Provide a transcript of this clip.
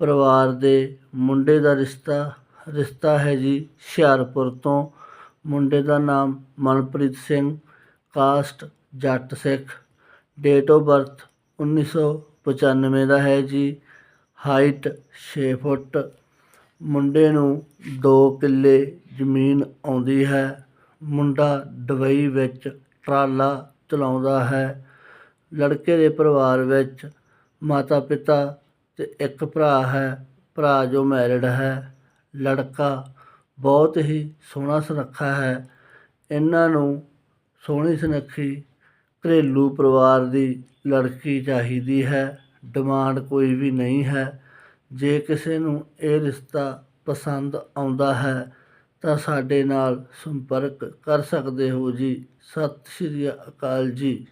ਪਰਿਵਾਰ ਦੇ ਮੁੰਡੇ ਦਾ ਰਿਸ਼ਤਾ ਰਿਸ਼ਤਾ ਹੈ ਜੀ ਹੁਸ਼ਿਆਰਪੁਰ ਤੋਂ। ਮੁੰਡੇ ਦਾ ਨਾਮ Manpreet Singh, caste Jat Sikh. Date of birth 1995 ਦਾ ਹੈ ਜੀ ਹਾਈਟ 6 ਫੁੱਟ। ਮੁੰਡੇ ਨੂੰ 2 ਕਿੱਲੇ ਜ਼ਮੀਨ ਆਉਂਦੀ ਹੈ। ਮੁੰਡਾ ਦੁਬਈ ਵਿੱਚ ਟਰਾਲਾ ਚਲਾਉਂਦਾ ਹੈ। ਲੜਕੇ ਦੇ ਪਰਿਵਾਰ ਵਿੱਚ ਮਾਤਾ ਪਿਤਾ ਅਤੇ ਇੱਕ ਭਰਾ ਹੈ, ਭਰਾ ਜੋ ਮੈਰਿਡ ਹੈ। ਲੜਕਾ ਬਹੁਤ ਹੀ ਸੋਹਣਾ ਸੁਨੱਖਾ ਹੈ। ਇਹਨਾਂ ਨੂੰ ਸੋਹਣੀ ਸੁਨੱਖੀ ਘਰੇਲੂ ਪਰਿਵਾਰ ਦੀ ਲੜਕੀ ਚਾਹੀਦੀ ਹੈ। ਡਿਮਾਂਡ ਕੋਈ ਵੀ ਨਹੀਂ ਹੈ। ਜੇ ਕਿਸੇ ਨੂੰ ਇਹ ਰਿਸ਼ਤਾ ਪਸੰਦ ਆਉਂਦਾ ਹੈ, ਤਾਂ ਸਾਡੇ ਨਾਲ ਸੰਪਰਕ ਕਰ ਸਕਦੇ ਹੋ ਜੀ। ਸਤਿ ਸ਼੍ਰੀ ਅਕਾਲ ਜੀ।